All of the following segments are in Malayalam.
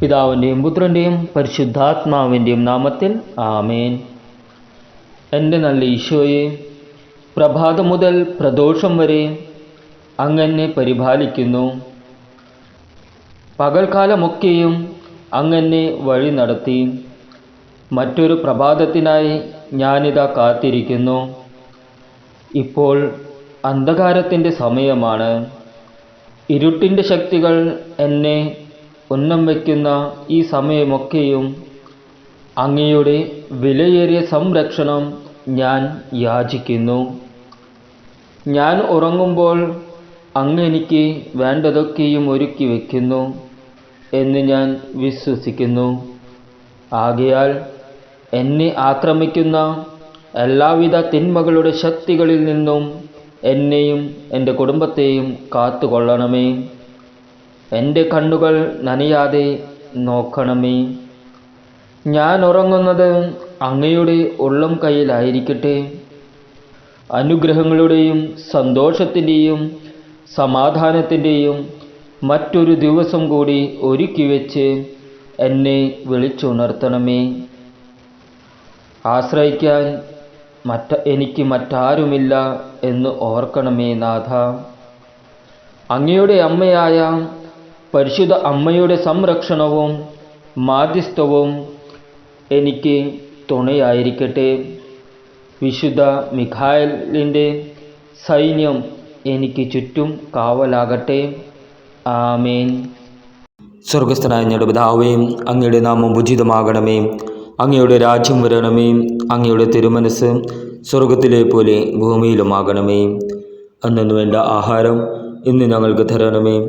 പിതാവിന്റെയും പുത്രന്റെയും പരിശുദ്ധാത്മാവിന്റെയും നാമത്തിൽ ആമേൻ. എന്റെ നല്ല ഈശോയെ പ്രഭാതം മുതൽ പ്രദോഷം വരെ അങ്ങനെ പരിപാലിക്കുന്നു. പകൽക്കാലമൊക്കെയും അങ്ങനെ വഴി നടത്തി. മറ്റൊരു പ്രഭാതത്തിനായി ഞാനിതാ കാത്തിരിക്കുന്നു. ഇപ്പോൾ അന്ധകാരത്തിന്റെ സമയമാണ്. ഇരുട്ടിന്റെ ശക്തികൾ എന്നെ ഉന്നം വയ്ക്കുന്ന ഈ സമയമൊക്കെയും അങ്ങയുടെ വിലയേറിയ സംരക്ഷണം ഞാൻ യാചിക്കുന്നു. ഞാൻ ഉറങ്ങുമ്പോൾ അങ്ങ് എനിക്ക് വേണ്ടതൊക്കെയും ഒരുക്കി വയ്ക്കുന്നു എന്ന് ഞാൻ വിശ്വസിക്കുന്നു. ആകയാൽ എന്നെ ആക്രമിക്കുന്ന എല്ലാവിധ തിന്മകളുടെ ശക്തികളിൽ നിന്നും എന്നെയും എന്റെ കുടുംബത്തെയും കാത്തുകൊള്ളണമേ. എന്റെ കണ്ണുകൾ നനയാതെ നോക്കണമേ. ഞാൻ ഉറങ്ങുന്നത് അങ്ങയുടെ ഉള്ളം കയ്യിലായിരിക്കട്ടെ. അനുഗ്രഹങ്ങളുടെയും സന്തോഷത്തിന്റെയും സമാധാനത്തിന്റെയും മറ്റൊരു ദിവസം കൂടി ഒരുക്കി വെച്ച് എന്നെ വിളിച്ചുണർത്തണമേ. ആശ്രയിക്കാൻ മറ്റ എനിക്ക് മറ്റാരുമില്ല എന്ന് ഓർക്കണമേ നാഥ. അങ്ങയുടെ അമ്മയായ പരിശുദ്ധ അമ്മയുടെ സംരക്ഷണവും മാധ്യസ്ഥവും എനിക്ക് തുണയായിരിക്കട്ടെ. വിശുദ്ധ മിഖായലിന്റെ സൈന്യം എനിക്ക് ചുറ്റും കാവലാകട്ടെ. ആമേൻ. സ്വർഗസ്ഥനായ ഞങ്ങളുടെ പിതാവേ അങ്ങയുടെ നാമം ഉചിതമാകണമേ. അങ്ങയുടെ രാജ്യം വരണമേ. അങ്ങയുടെ തിരുമനസ് സ്വർഗത്തിലെ പോലെ ഭൂമിയിലുമാകണമേ. അന്നു വേണ്ട ആഹാരം ഇന്ന് ഞങ്ങൾക്ക് തരണമേ.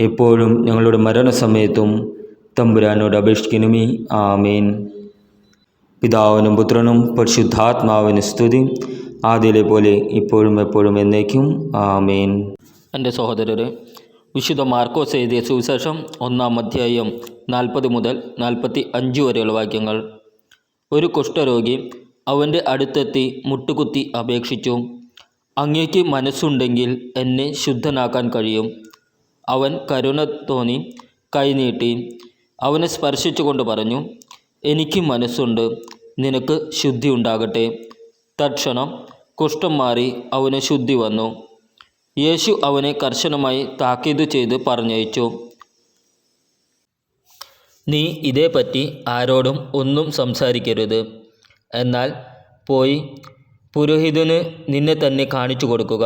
എപ്പോഴും ഞങ്ങളുടെ മരണസമയത്തും തമ്പുരാനോട് അപേക്ഷിക്കണമേ. ആമേൻ. പിതാവിനും പുത്രനും പരിശുദ്ധാത്മാവിന് സ്തുതി. ആദ്യയിലെ പോലെ ഇപ്പോഴും എപ്പോഴും എന്നേക്കും. ആമേൻ. എന്റെ സഹോദരരെ വിശുദ്ധ മാർക്കോസ് എഴുതിയ സുവിശേഷം ഒന്നാം അധ്യായം നാൽപ്പത് മുതൽ നാൽപ്പത്തി അഞ്ച് വരെയുള്ള വാക്യങ്ങൾ. ഒരു കുഷ്ഠരോഗി അവന്റെ അടുത്തെത്തി മുട്ടുകുത്തി അപേക്ഷിച്ചു. അങ്ങേക്ക് മനസ്സുണ്ടെങ്കിൽ എന്നെ ശുദ്ധനാക്കാൻ കഴിയും. അവൻ കരുണ തോന്നി കൈനീട്ടി അവനെ സ്പർശിച്ചുകൊണ്ട് പറഞ്ഞു എനിക്ക് മനസ്സുണ്ട് നിനക്ക് ശുദ്ധി ഉണ്ടാകട്ടെ. തക്ഷണം കുഷ്ഠം മാറി അവന് ശുദ്ധി വന്നു. യേശു അവനെ കർശനമായി താക്കീത് ചെയ്ത് പറഞ്ഞയച്ചു. നീ ഇതേപ്പറ്റി ആരോടും ഒന്നും സംസാരിക്കരുത്. എന്നാൽ പോയി പുരോഹിതന് നിന്നെ തന്നെ കാണിച്ചു കൊടുക്കുക.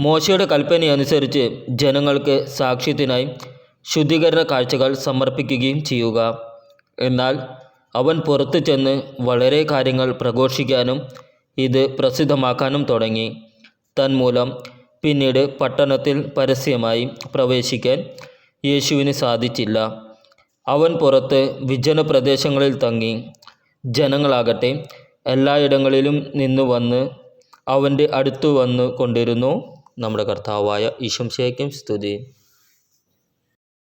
മോശയുടെ കൽപ്പനയനുസരിച്ച് ജനങ്ങൾക്ക് സാക്ഷ്യത്തിനായി ശുദ്ധീകരണ കാഴ്ചകൾ സമർപ്പിക്കുകയും ചെയ്യുക. എന്നാൽ അവൻ പുറത്തു ചെന്ന് വളരെ കാര്യങ്ങൾ പ്രഘോഷിക്കാനും ഇത് പ്രസിദ്ധമാക്കാനും തുടങ്ങി. തന്മൂലം പിന്നീട് പട്ടണത്തിൽ പരസ്യമായി പ്രവേശിക്കാൻ യേശുവിന് സാധിച്ചില്ല. അവൻ പുറത്ത് വിജന പ്രദേശങ്ങളിൽ തങ്ങി. ജനങ്ങളാകട്ടെ എല്ലായിടങ്ങളിലും നിന്ന് വന്ന് അവന്റെ അടുത്തു വന്ന് കൊണ്ടിരുന്നു. നമ്മുടെ കർത്താവായ ഈശംശയ്ക്കും സ്തുതി.